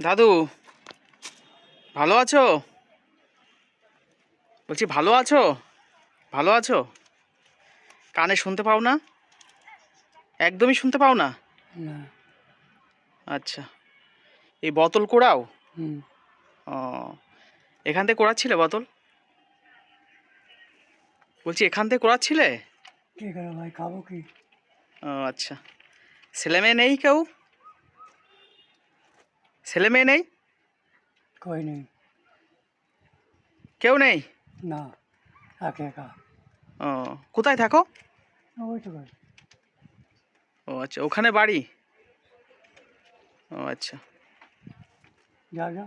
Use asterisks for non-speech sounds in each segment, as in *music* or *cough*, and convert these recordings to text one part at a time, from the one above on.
দাদু ভালো আছো? বলছি ভালো আছো? ভালো আছো? কানে শুনতে পাও না? একদমই শুনতে পাও না? আচ্ছা। এই বোতল কোড়াও? ও এখান থেকে কোড়াচ্ছিলে বোতল? বলছি এখান থেকে কোড়াচ্ছিলে? কি ভাই খাব কি? ও আচ্ছা। ছেলে মেয়ে নেই কেউ? ছেলে মেয়ে নেই? কই নেই। কেউ নেই? না একা একা। ও কোথায় থাকো? ওই তো ভাই ও আচ্ছা ওখানে বাড়ি? ও আচ্ছা। যা যা।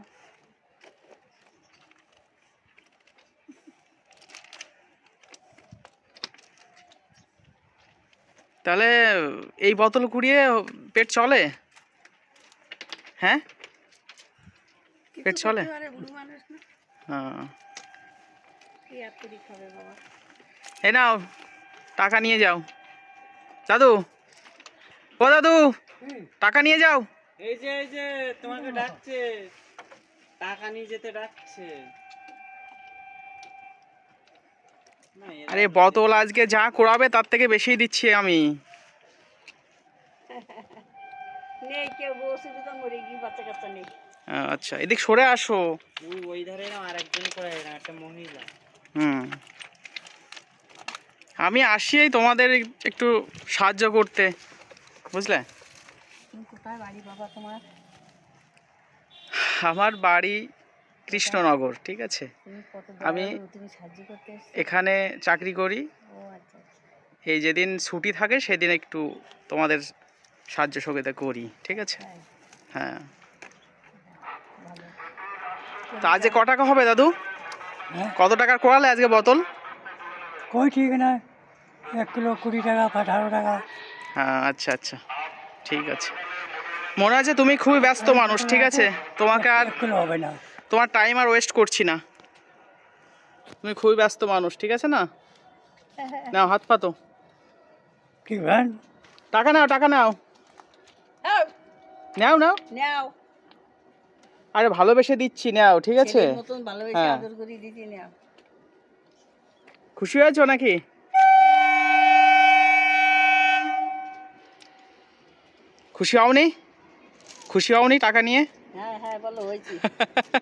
তাহলে এই বোতল কুড়িয়ে পেট চলে? হ্যাঁ? পেট চলে। হ্যাঁ। নাও টাকা নিয়ে যাও। দাদু ও দাদু টাকা নিয়ে যাও। এই যে এই যে তোমাকে ডাকছে। টাকা নিয়ে যেতে ডাকছে। আরে বোতল আজকে যা করাবে তার থেকে বেশি দিচ্ছি আমি। *laughs* নেই কেউ বসে তো মরে গিয়ে বাচ্চা কাচ্চা নেই। আচ্ছা। এদিক সরে আসো। ওই ওই ধারে না করে একটা মহিলা। হুম। আমি আসি এই তোমাদের একটু সাহায্য করতে। বুঝলে? কোথায় বাড়ি বাবা তোমার? আমার বাড়ি কৃষ্ণনগর ঠিক আছে? আমি- সাহায্য এখানে চাকরি করি। ও আচ্ছা আচ্ছা। এই যেদিন ছুটি থাকে সেদিন একটু তোমাদের সাহায্য সহযোগিতা করি ঠিক আছে? হ্যাঁ। তা আজকে ক টাকা হবে দাদু? হ্যাঁ? কত টাকার করালে আজকে বোতল? কই ঠিক না। এক কিলো কুড়ি টাকা আঠারো টাকা। হ্যাঁ আচ্ছা আচ্ছা। ঠিক আছে। মনে আছে তুমি খুবই ব্যস্ত মানুষ ঠিক আছে? তোমাকে আর হবে না। তোমার টাইম আর ওয়েস্ট করছি না। তুমি খুবই ব্যস্ত মানুষ ঠিক আছে না? নাও হাত পাতো কি ভ্যান টাকা নাও টাকা নাও। আও, নাও নাও। নাও। আরে ভালোবেসে দিচ্ছি নাও ঠিক আছে? ভালোবেসে হ্যাঁ। আদর করে দিতে নাও। খুশি হয়েছো নাকি? খুশি হওনি? খুশি হওনি টাকা নিয়ে? হ্যাঁ হ্যাঁ বলো হয়েছি। *laughs*